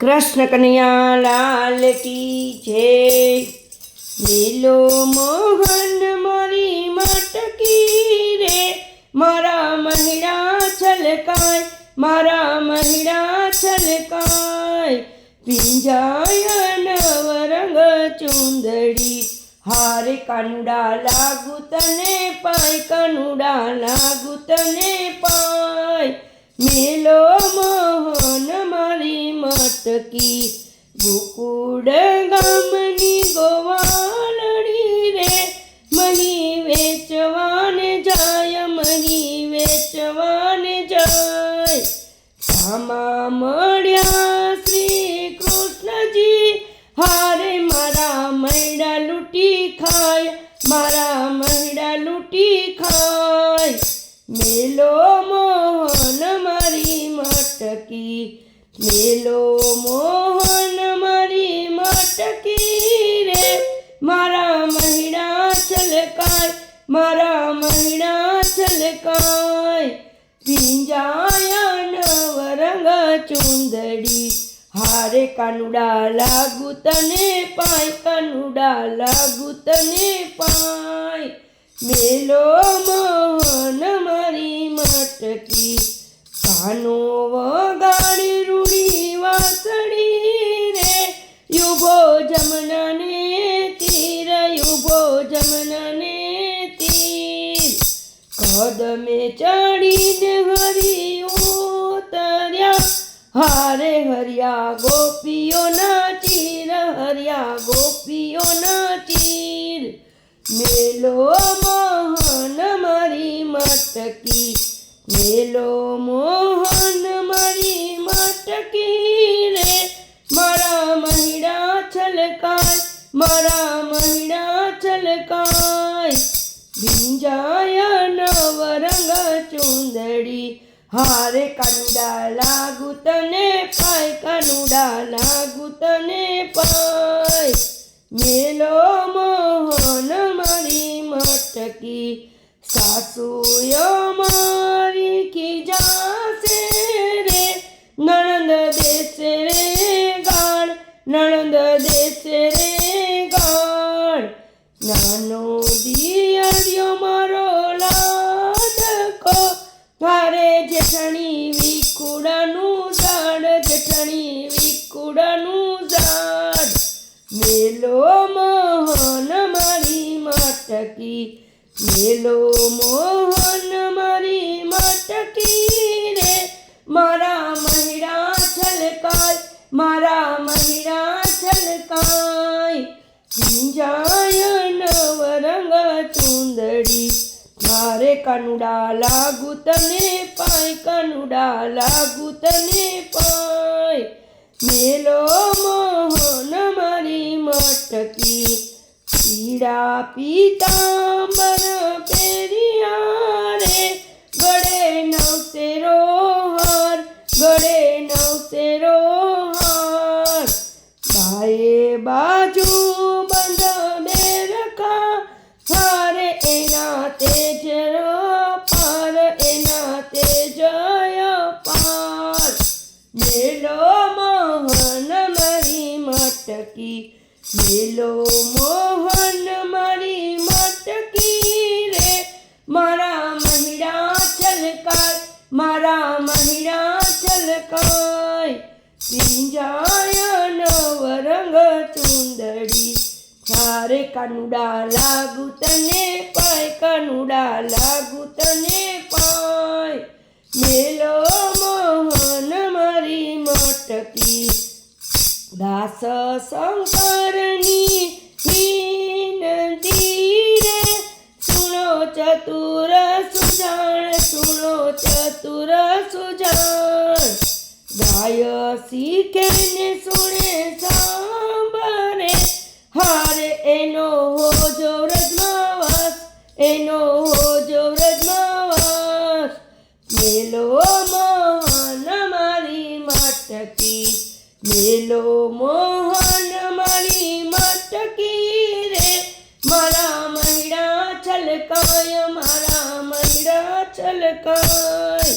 કૃષ્ણ કનૈયા લાલ કી જય લીલો મોહન મારી માટકી રે. મારા મહિડા છલકાય, મારા મહિડા છલકાય. પિંજાય નવરંગ ચુંદડી, હારે કાનુડા લાગુ તને પાય, કાનુડા લાગુ તને પાય. મેલો મોહન મારી મટકી ગોકુળ ગામની ગોવાલડી રે, મહી વેચવાને જાય, મહી વેચવાને જાય. આમાં મળ્યા શ્રી કૃષ્ણજી હારે મારા મૈડા લૂંટી ખાય, મારા મૈડા લૂંટી ખાય. મેલો મેલો મોહન મારી મટકી રે. મારા મહિડા છલકાય, મારા મહિડા છલકાય. પિંજાય નવરંગ ચુંદડી, હારે કાનુડા લાગુ તને પાય, કાનુડા લાગુ તને પાય. મેલો મોહન મારી મટકી, કાનો કદમે ચડીને હરિયો તર્યા હારે હરિયા ગોપીઓ નાચીર, હરિયા ગોપીઓ નાચીર. મેલો મોહન મારી મટકી, મેલો મોહન મારી મટકી રે. મારા મહિડા છલકાય, મારા ચુંદડી હારે કાનુડા લાગુ તને પાય, કાનુડા લાગુ તને પાય. મેલો મોહન મારી મટકી, સાસુયો મારી ખીજાશે રે. નણંદ દેશે રે ગાળ, નણંદ દેશે રે ગાળ. નાનો જેઠણી વિકુડાનું ઝાડ, જેઠણી વિકુડાનું ઝાડ. મેલો મોહન મારી માટકી મેલો મોહન મારી માટકી રે. મારા મહિરા છલકાય, મારા મહિરા છલકાય. પિંજાય મારે કાનુડા લાગુ તને પાય કાનુડા લાગુ તને પાય મેલો મોહન મારી મટકી મેલો મોહન મારી મટકી રે. મારા મહિડા છલકાય, મારા મહિડા છલકાય. પિંજાય નવરંગ ચુંદડી તારે કાનુડા લાગુ તને પાય, કાનુડા લાગુ તને પાય. મેલો મોહન મારી મટકી દાસ શંકરની વિનંતી રે સુણો ચતુર સુજાણ, સુણો ચતુર સુજાણ. ગાય શીખે ને સુણે, સાંભળે. હારે એનો હોજો રજમાવાસ એનો મેલો મોહન મારી મટકી રે. મારા મહિડા છલકાય, મારા મહિડા છલકાય.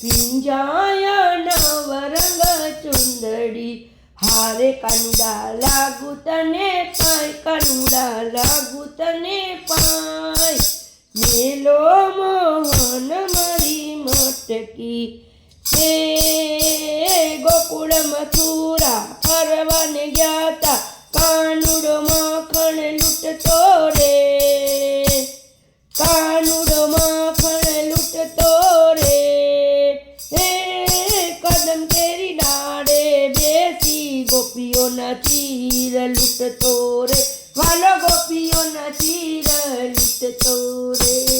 પિંજાય નવરંગ ચુંદડી. હારે કાનુડા લાગુ તને પાય, કાનુડા લાગુ તને પાય. મેલો મોહન મારી મટકી. એ ગોકુળ મથુરા ફરવાને ગયા તા કાનુડો માખણ લૂંટતો રે. કાનુડો માખણ લૂંટતો રે. હે કદમ તેરી ડાળે બેસી. ગોપીઓના ચીર લૂંટતો રે. વાલો ગોપીઓના ચીર લૂંટતો રે.